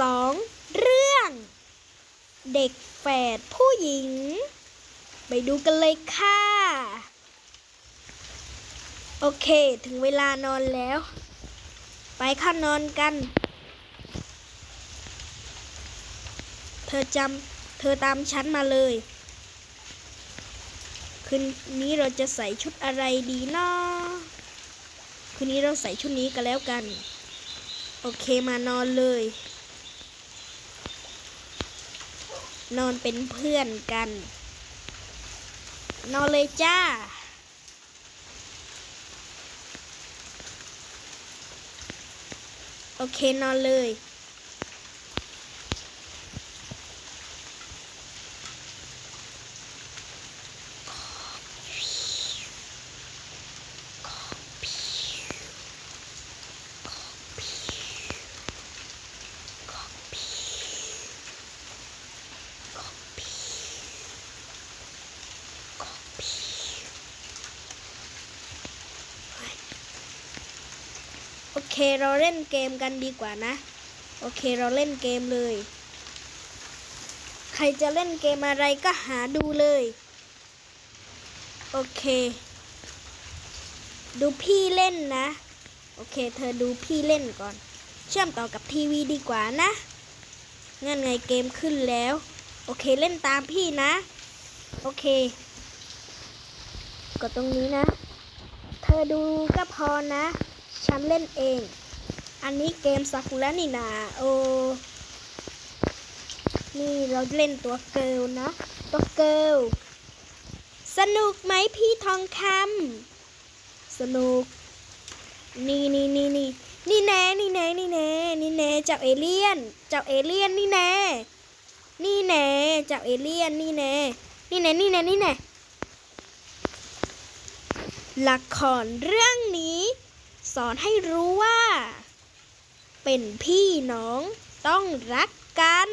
สองเรื่อง เด็กแฝดผู้หญิง ไปดูกันเลยค่ะ โอเคถึงเวลานอนแล้ว ไปเข้านอนกัน เธอจำเธอตามฉันมาเลย คืนนี้เราจะใส่ชุดอะไรดีเนาะคืนนี้เราใส่ชุดนี้กันแล้วกัน โอเคมานอนเลย นอนเป็นเพื่อนกัน นอนเลยจ้า โอเคนอนเลย เราเล่นเกมกันดีกว่านะ โอเคเราเล่นเกมเลย ใครจะเล่นเกมอะไรก็หาดูเลย โอเค ดูพี่เล่นนะ โอเค เธอดูพี่เล่นก่อน เชื่อมต่อกับทีวีดีกว่านะงั้นไงเกมขึ้นแล้ว โอเคเล่นตามพี่นะ โอเค กดตรงนี้นะ เธอดูก็พอนะ ฉันเล่นเอง อันนี้เกมซากุระนี่นาโอ นี่เราเล่นตัวเกิลนะ ตัวเกิลสนุกไหมพี่ทองคำสนุก นี่นี่นี่นี่นี่แน่นี่แน่นี่แน่นี่แน่เจ้าเอเลี่ยน เจ้าเอเลี่ยนนี่แน่นี่แน่เจ้าเอเลี่ยนนี่แน่นี่แน่นี่แน่นี่แน่ละครเรื่องนี้ สอนให้รู้ว่า เป็นพี่น้องต้องรักกัน